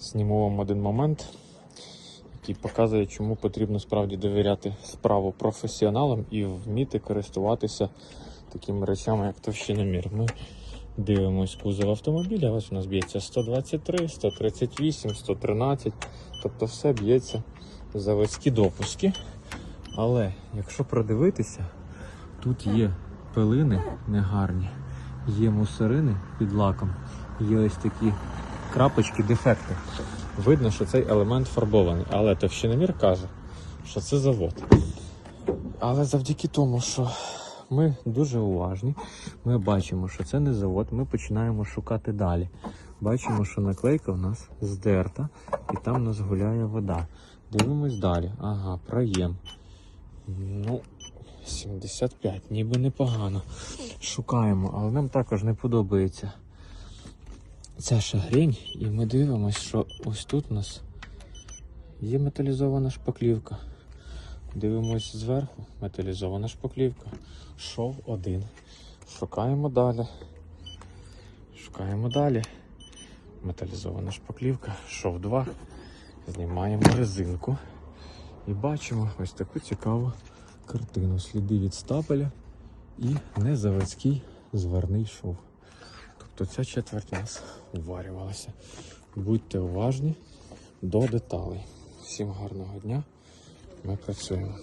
Зніму вам один момент, який показує, чому потрібно справді довіряти справу професіоналам і вміти користуватися такими речами, як товщиномір. Ми дивимось кузов автомобіля. Ось у нас б'ється 123, 138, 113. Тобто все б'ється заводські допуски. Але якщо продивитися, тут є пилини негарні, є мусорини під лаком, є ось такі крапочки, дефекти. Видно, що цей елемент фарбований, але товщиномір каже, що це завод. Але завдяки тому, що ми дуже уважні, ми бачимо, що це не завод, ми починаємо шукати далі. Бачимо, що наклейка в нас здерта, і там у нас гуляє вода. Дивимось далі. Ага, проєм. Ну, 75, ніби непогано. Шукаємо, але нам також не подобається ця шагрень, і ми дивимося, що ось тут у нас є металізована шпаклівка. Дивимось зверху, металізована шпаклівка. Шов один. Шукаємо далі. Шукаємо далі. Металізована шпаклівка, шов 2. Знімаємо резинку. І бачимо ось таку цікаву картину. Сліди від стапеля і незаводський зверний шов. Тобто ця четверть у нас уварювалася. Будьте уважні до деталей. Всім гарного дня. Ми працюємо.